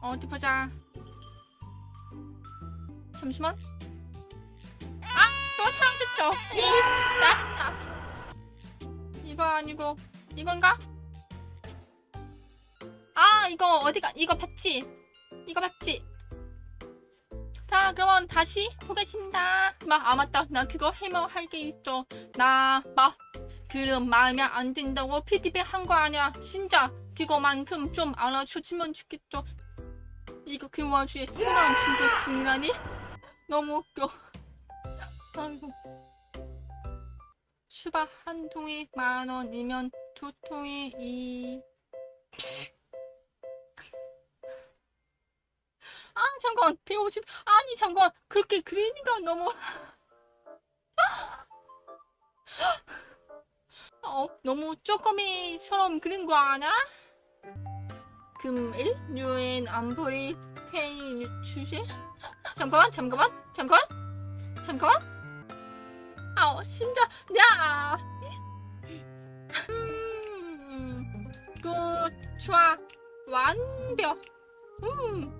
어디 보자. 잠시만. 아, 또 사라졌죠. 이 짜증나. 이거 아니고 이건가? 아, 이거 어디가? 이거 봤지? 이거 봤지? 자, 그러면 다시 보겠습니다. 막, 아, 맞다. 나 그거 해명할 게 있죠. 나, 막, 그럼 마음에 안 든다고 피드백 한 거 아니야. 진짜, 그거만큼 좀 알아주시면 좋겠죠. 그 와중에 호랑 준거 진라니? 너무 웃겨. 아이고. 수박 한 통에 만 원이면 두 통에 이. 아 잠깐 150 아니 잠깐 그렇게 그리니까 너무 어 너무 쪼꼬미처럼 그린 거 아냐? 금일? 유엔 안보리 회의 주제? 잠깐만 잠깐만 잠깐만 잠깐만. 아우 진짜 야 음, 굿 좋아 완벽. 음